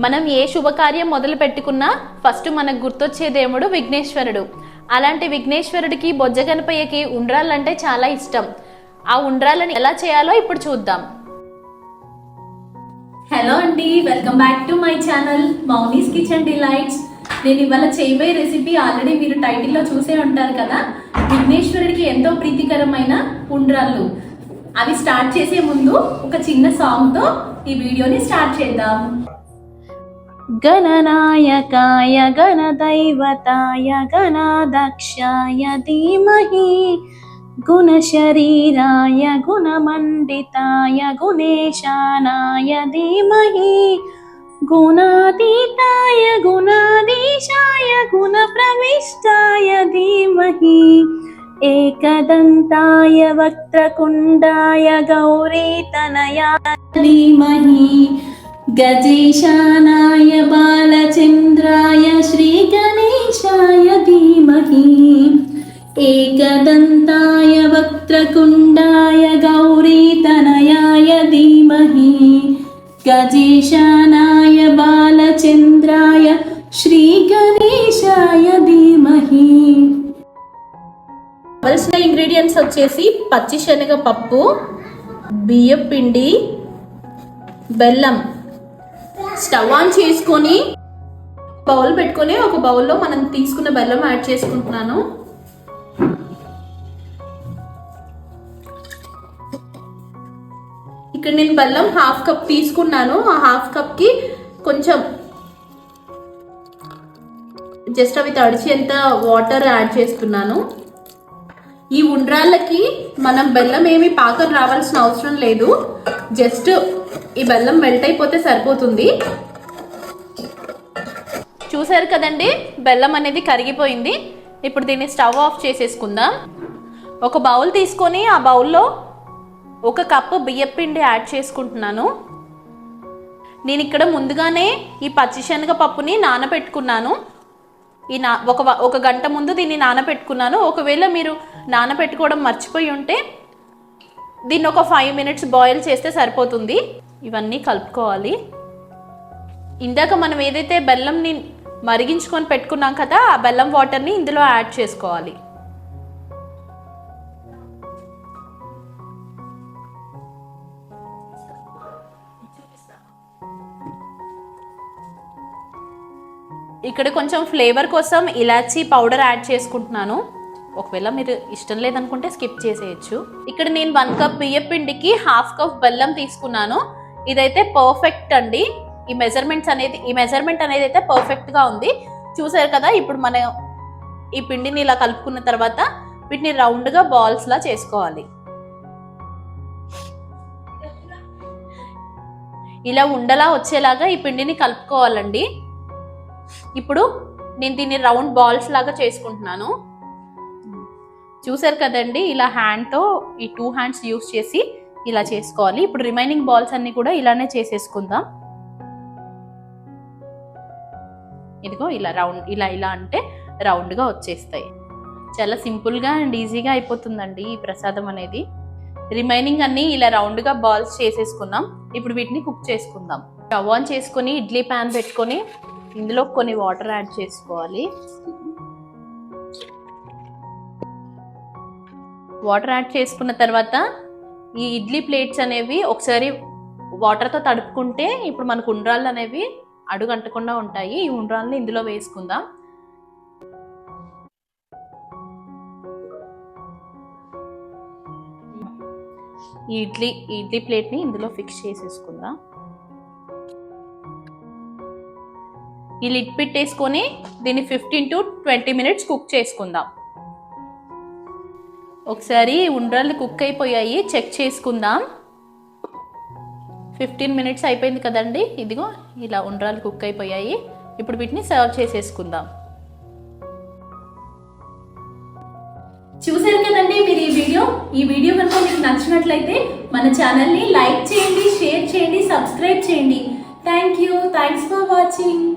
మనం ఏ శుభకార్యం మొదలు పెట్టుకున్నా ఫస్ట్ మనకు గుర్తొచ్చే దేవుడు విఘ్నేశ్వరుడు. అలాంటి విఘ్నేశ్వరుడికి బొజ్జ గణపయ్యకి ఉండ్రాలంటే చాలా ఇష్టం. ఆ ఉండ్రాలని ఎలా చేయాలో ఇప్పుడు చూద్దాం. హలో అండి welcome back to my channel Mouni's kitchen delights. నేను ఇవాళ చేయబోయే రెసిపీ ఆల్రెడీ మీరు టైటిల్లో చూసే ఉంటారు కదా. విఘ్నేశ్వరుడికి ఎంతో ప్రీతికరమైన ఉండ్రాళ్ళు. అవి స్టార్ట్ చేసే ముందు ఒక చిన్న సాంగ్తో ఈ వీడియోని స్టార్ట్ చేద్దాం. గణనాయకాయ గణదైవతాయ గణాదక్షాయ ధీమహి. గుణశరీరాయ గుణమండితాయ గుణేశానాయ ధీమహి. గుణాతీతాయ గుణాధీశాయ గుణప్రవిష్టాయ ధీమహి. ఏకదంతాయ వక్రకుండాయ గౌరీతనయా ధీమహి. గజేశానాయ బాలచంద్రాయ శ్రీగణేశాయ ధీమహి एकदन्ताय वक्त्रकुण्डाय गौरीतनयाय धीमहि गजेशानाय बालचन्द्राय శ్రీగణేశాయ ధీమహి కావలసిన ఇంగ్రీడియంట్స్ వచ్చేసి పచ్చి శనగపప్పు బియ్యం పిండి బెల్లం స్టవ్ ఆన్ చేసుకొని బౌల్ పెట్టుకొని ఒక బౌల్లో మనం తీసుకున్న బెల్లం యాడ్ చేసుకుంటున్నాను. ఇక్కడ నేను బెల్లం హాఫ్ కప్ తీసుకున్నాను. ఆ హాఫ్ కప్కి కొంచెం జస్ట్ అవి తడిచేంత వాటర్ యాడ్ చేస్తున్నాను ఈ ఉండ్రాళ్ళకి మనం బెల్లం ఏమి పాకం రావాల్సిన అవసరం లేదు. జస్ట్ ఈ బెల్లం మెల్ట్ అయిపోతే సరిపోతుంది. చూసారు కదండి? బెల్లం అనేది కరిగిపోయింది. ఇప్పుడు దీన్ని స్టవ్ ఆఫ్ చేసేసుకుందాం. ఒక బౌల్ తీసుకొని ఆ బౌల్లో ఒక కప్పు బియ్యం పిండి యాడ్ చేసుకుంటున్నాను. నేను ఇక్కడ ముందుగానే ఈ పచ్చిశనగ పప్పుని నానబెట్టుకున్నాను. ఈ నా ఒక ఒక గంట ముందు దీన్ని నానబెట్టుకున్నాను. ఒకవేళ మీరు నానబెట్టుకోవడం మర్చిపోయి ఉంటే దీన్ని ఒక ఫైవ్ మినిట్స్ బాయిల్ చేస్తే సరిపోతుంది. ఇవన్నీ కలుపుకోవాలి. ఇందాక మనం ఏదైతే బెల్లంని మరిగించుకొని పెట్టుకున్నాం కదా ఆ బెల్లం వాటర్ని ఇందులో యాడ్ చేసుకోవాలి. ఇక్కడ కొంచెం ఫ్లేవర్ కోసం ఇలాచీ పౌడర్ యాడ్ చేసుకుంటున్నాను. ఒకవేళ మీరు ఇష్టం లేదనుకుంటే స్కిప్ చేసేయచ్చు. ఇక్కడ నేను వన్ కప్ బియ్యం పిండికి హాఫ్ కప్ బెల్లం తీసుకున్నాను. ఇదైతే పర్ఫెక్ట్ అండి. ఈ మెజర్మెంట్స్ అనేది ఈ మెజర్మెంట్ అనేది అయితే పర్ఫెక్ట్గా ఉంది. చూసారు కదా ఇప్పుడు మనం ఈ పిండిని ఇలా కలుపుకున్న తర్వాత వీటిని రౌండ్గా బాల్స్లా చేసుకోవాలి. ఇలా ఉండలా వచ్చేలాగా ఈ పిండిని కలుపుకోవాలండి. ఇప్పుడు నేను దీన్ని రౌండ్ బాల్స్ లాగా చేసుకుంటున్నాను. చూసారు కదండి ఇలా హ్యాండ్తో ఈ టూ హ్యాండ్స్ యూస్ చేసి ఇలా చేసుకోవాలి. ఇప్పుడు రిమైనింగ్ బాల్స్ అన్ని కూడా ఇలానే చేసేసుకుందాం. ఇదిగో ఇలా రౌండ్ ఇలా ఇలా అంటే రౌండ్గా వచ్చేస్తాయి. చాలా సింపుల్గా అండ్ ఈజీగా అయిపోతుందండి ఈ ప్రసాదం అనేది. రిమైనింగ్ అన్ని ఇలా రౌండ్గా బాల్స్ చేసేసుకున్నాం ఇప్పుడు వీటిని కుక్ చేసుకుందాం. స్టవ్ ఆన్ చేసుకొని ఇడ్లీ ప్యాన్ పెట్టుకొని ఇందులో కొన్ని వాటర్ యాడ్ చేసుకోవాలి. వాటర్ యాడ్ చేసుకున్న తర్వాత ఈ ఇడ్లీ ప్లేట్స్ అనేవి ఒకసారి వాటర్తో తడుపుకుంటే ఇప్పుడు మనకు ఉండ్రాళ్ళు అనేవి అడుగు అంటకుండా ఉంటాయి. ఈ ఉండ్రాళ్ళని ఇందులో వేసుకుందాం. ఈ ఇడ్లీ ఈ ఇడ్లీ ప్లేట్ని ఇందులో ఫిక్స్ చేసేసుకుందాం. ఈ లిడ్ పెట్టేసుకొని దీన్ని fifteen to twenty minutes cook చేసుకుందాం. ఒకసారి ఉండ్రాళ్ళు కుక్ అయిపోయాయి చెక్ చేసుకుందాం. ఫిఫ్టీన్ మినిట్స్ అయిపోయింది కదండి ఇదిగో ఇలా ఉండ్రాలు కుక్ అయిపోయాయి. ఇప్పుడు వీటిని సర్వ్ చేసేసుకుందాం. చూసారు కదండి మీరు ఈ వీడియో? ఈ వీడియో కనుక మీకు నచ్చినట్లయితే మన ఛానల్ని లైక్ చేయండి షేర్ చేయండి సబ్స్క్రైబ్ చేయండి. Thank you thanks for watching